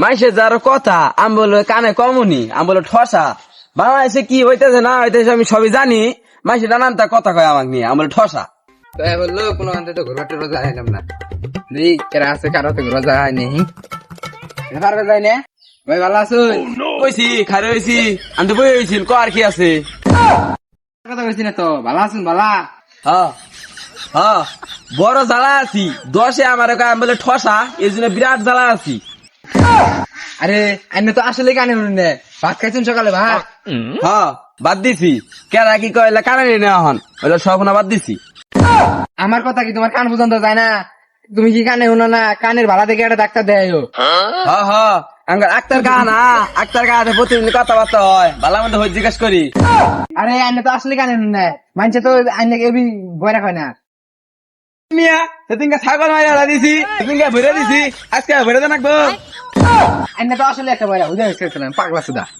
মাইসে যার কথা আমি বলে কানে কমনি আমি বলে ঠসা। বাংলাদেশে কি হইতেছে না হইতেছে আমি সবই জানি। মাইসে নানান তা কথা কয় আমাকে নিয়ে আমি বলে ঠসা। তাই বলল কোনো তো না দেখি কেরা আছে কারও তো পারবে যাই না? ভাই ভালো আছো? কইছি খারে হইছি আমি তো বই হইছিল ক আর কি আছে? কথা কইছি না তো ভালো আছেন ভালা? হ্যাঁ হ্যাঁ বড় জ্বালা আছি। দশে আমার বলে ঠসা এই জন্য বিরাট জ্বালা আছি। আরে আইনে তো আসলে কানে উঠুন নে। ভাত খাইছেন সকালে ভাত? হ্যাঁ বাদ দিছি। কেরা কি কইলে কানে নেওয়া হন। ওইটা সব না বাদ দিছি। আমার কথা কি তোমার কান পর্যন্ত যায় না? তুমি কি কানে শুনো না? কানের ভাড়া দেখে একটা ডাক্তার দেয় হ্যাঁ? হ্যাঁ আঙ্গার আক্তার গা না। আক্তার গাতে প্রতিদিন কথাবার্তা হয়। ভালো মতো হয়ে জিজ্ঞাসা করি। আরে আইনে তো আসলে কানে না। মানছে তো আইনে এবি বই রাখয় না। মিয়া সেদিনকে ছাগল মারা দিছি সেদিনকে ভরে দিছি আজকে ভরে দেন রাখব আইনে তো আসলে একটা বই বুঝে পাগলা সুদা।